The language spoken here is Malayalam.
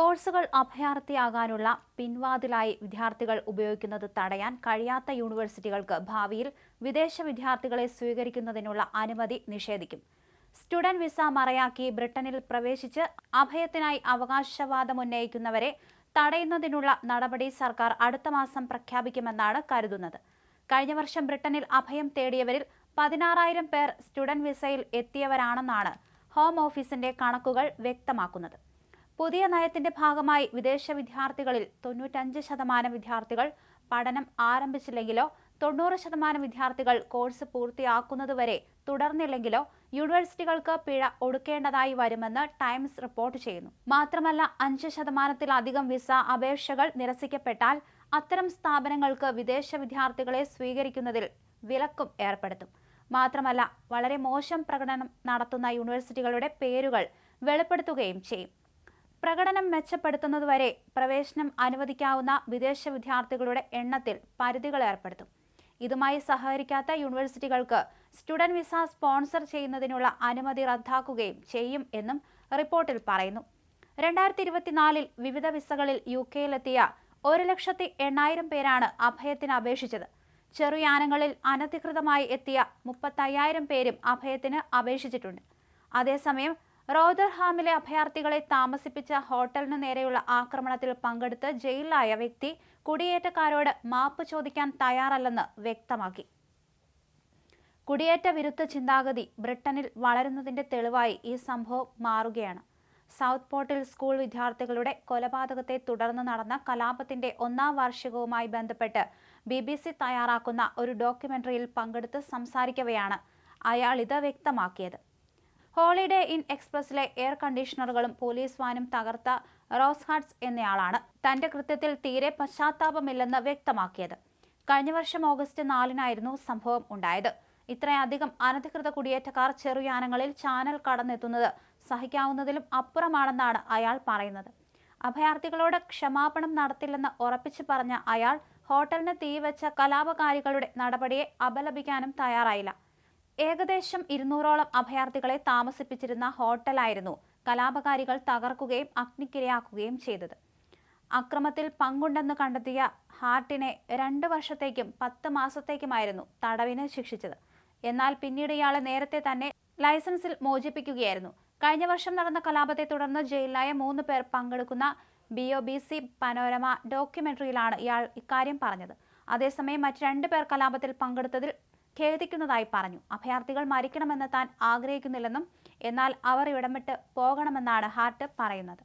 കോഴ്സുകൾ അഭയാർത്ഥിയാകാനുള്ള പിൻവാതിലായി വിദ്യാർത്ഥികൾ ഉപയോഗിക്കുന്നത് തടയാൻ കഴിയാത്ത യൂണിവേഴ്സിറ്റികൾക്ക് ഭാവിയിൽ വിദേശ വിദ്യാർത്ഥികളെ സ്വീകരിക്കുന്നതിനുള്ള അനുമതി നിഷേധിക്കും. സ്റ്റുഡന്റ് വിസ മറയാക്കി ബ്രിട്ടനിൽ പ്രവേശിച്ച് അഭയത്തിനായി അവകാശവാദമുന്നയിക്കുന്നവരെ തടയുന്നതിനുള്ള നടപടി സർക്കാർ അടുത്ത മാസം പ്രഖ്യാപിക്കുമെന്നാണ് കരുതുന്നത്. കഴിഞ്ഞ വർഷം ബ്രിട്ടനിൽ അഭയം തേടിയവരിൽ പതിനാറായിരം പേർ സ്റ്റുഡന്റ് വിസയിൽ എത്തിയവരാണെന്നാണ് ഹോം ഓഫീസിന്റെ കണക്കുകൾ വ്യക്തമാക്കുന്നത്. പുതിയ നയത്തിന്റെ ഭാഗമായി വിദേശ വിദ്യാർത്ഥികളിൽ തൊണ്ണൂറ്റഞ്ച് ശതമാനം വിദ്യാർത്ഥികൾ പഠനം ആരംഭിച്ചില്ലെങ്കിലോ തൊണ്ണൂറ് ശതമാനം വിദ്യാർത്ഥികൾ കോഴ്സ് പൂർത്തിയാക്കുന്നതുവരെ തുടർന്നില്ലെങ്കിലോ യൂണിവേഴ്സിറ്റികൾക്ക് പിഴ ഒടുക്കേണ്ടതായി വരുമെന്ന് ടൈംസ് റിപ്പോർട്ട് ചെയ്യുന്നു. മാത്രമല്ല അഞ്ച് ശതമാനത്തിലധികം വിസ അപേക്ഷകൾ നിരസിക്കപ്പെട്ടാൽ അത്തരം സ്ഥാപനങ്ങൾക്ക് വിദേശ വിദ്യാർത്ഥികളെ സ്വീകരിക്കുന്നതിൽ വിലക്കും ഏർപ്പെടുത്തും. മാത്രമല്ല വളരെ മോശം പ്രകടനം നടത്തുന്ന യൂണിവേഴ്സിറ്റികളുടെ പേരുകൾ വെളിപ്പെടുത്തുകയും ചെയ്യും. പ്രകടനം മെച്ചപ്പെടുത്തുന്നതുവരെ പ്രവേശനം അനുവദിക്കാവുന്ന വിദേശ വിദ്യാർത്ഥികളുടെ എണ്ണത്തിൽ പരിധികൾ ഏർപ്പെടുത്തും. ഇതുമായി സഹകരിക്കാത്ത യൂണിവേഴ്സിറ്റികൾക്ക് സ്റ്റുഡന്റ് വിസ സ്പോൺസർ ചെയ്യുന്നതിനുള്ള അനുമതി റദ്ദാക്കുകയും ചെയ്യും എന്നും റിപ്പോർട്ടിൽ പറയുന്നു. രണ്ടായിരത്തി ഇരുപത്തിനാലിൽ വിവിധ വിസകളിൽ യു കെയിലെത്തിയ ഒരു ലക്ഷത്തി എണ്ണായിരം പേരാണ് അഭയത്തിന് അപേക്ഷിച്ചത്. ചെറുയാനങ്ങളിൽ അനധികൃതമായി എത്തിയ മുപ്പത്തയ്യായിരം പേരും അഭയത്തിന് അപേക്ഷിച്ചിട്ടുണ്ട്. അതേസമയം റോദർഹാമിലെ അഭയാർത്ഥികളെ താമസിപ്പിച്ച ഹോട്ടലിനു നേരെയുള്ള ആക്രമണത്തിൽ പങ്കെടുത്ത് ജയിലിലായ വ്യക്തി കുടിയേറ്റക്കാരോട് മാപ്പ് ചോദിക്കാൻ തയ്യാറല്ലെന്ന് വ്യക്തമാക്കി. കുടിയേറ്റ വിരുദ്ധ ചിന്താഗതി ബ്രിട്ടനിൽ വളരുന്നതിന്റെ തെളിവായി ഈ സംഭവം മാറുകയാണ്. സൗത്ത് പോർട്ടിൽ സ്കൂൾ വിദ്യാർത്ഥികളുടെ കൊലപാതകത്തെ തുടർന്ന് നടന്ന കലാപത്തിന്റെ ഒന്നാം വാർഷികവുമായി ബന്ധപ്പെട്ട് ബി ബി സി തയ്യാറാക്കുന്ന ഒരു ഡോക്യുമെന്ററിയിൽ പങ്കെടുത്ത് സംസാരിക്കവെയാണ് അയാൾ ഇത് വ്യക്തമാക്കിയത്. ഹോളിഡേ ഇൻ എക്സ്പ്രസിലെ എയർ കണ്ടീഷണറുകളും പോലീസ് വാനും തകർത്ത റോസ് ഹാർട്സ് എന്നയാളാണ് തന്റെ കൃത്യത്തിൽ തീരെ പശ്ചാത്താപമില്ലെന്ന് വ്യക്തമാക്കിയത്. കഴിഞ്ഞ വർഷം ഓഗസ്റ്റ് നാലിനായിരുന്നു സംഭവം ഉണ്ടായത്. ഇത്രയധികം അനധികൃത കുടിയേറ്റക്കാർ ചെറുയാനങ്ങളിൽ ചാനൽ കടന്നെത്തുന്നത് സഹിക്കാവുന്നതിലും അപ്പുറമാണെന്നാണ് അയാൾ പറയുന്നത്. അഭയാർത്ഥികളോട് ക്ഷമാപണം നടത്തില്ലെന്ന് ഉറപ്പിച്ചു പറഞ്ഞ അയാൾ ഹോട്ടലിന് തീവച്ച കലാപകാരികളുടെ നടപടിയെ അപലപിക്കാനും തയ്യാറായില്ല. ഏകദേശം ഇരുന്നൂറോളം അഭയാർത്ഥികളെ താമസിപ്പിച്ചിരുന്ന ഹോട്ടലായിരുന്നു കലാപകാരികൾ തകർക്കുകയും അഗ്നിക്കിരയാക്കുകയും ചെയ്തത്. അക്രമത്തിൽ പങ്കുണ്ടെന്ന് കണ്ടെത്തിയ ഹാർട്ടിനെ രണ്ട് വർഷത്തേക്കും പത്ത് മാസത്തേക്കുമായിരുന്നു തടവിന് ശിക്ഷിച്ചത്. എന്നാൽ പിന്നീട് ഇയാളെ നേരത്തെ തന്നെ ലൈസൻസിൽ മോചിപ്പിക്കുകയായിരുന്നു. കഴിഞ്ഞ വർഷം നടന്ന കലാപത്തെ തുടർന്ന് ജയിലിലായ മൂന്ന് പേർ പങ്കെടുക്കുന്ന B O B C Panorama ഡോക്യുമെന്ററിയിലാണ് ഇയാൾ ഇക്കാര്യം പറഞ്ഞത്. അതേസമയം മറ്റ് രണ്ട് പേർ കലാപത്തിൽ പങ്കെടുത്തതിൽ ഖേദിക്കുന്നതായി പറഞ്ഞു. അഭയാർത്ഥികൾ മരിക്കണമെന്ന് താൻ ആഗ്രഹിക്കുന്നില്ലെന്നും എന്നാൽ അവർ ഇവിടം വിട്ട് പോകണമെന്നാണ് ഹാർട്ട് പറയുന്നത്.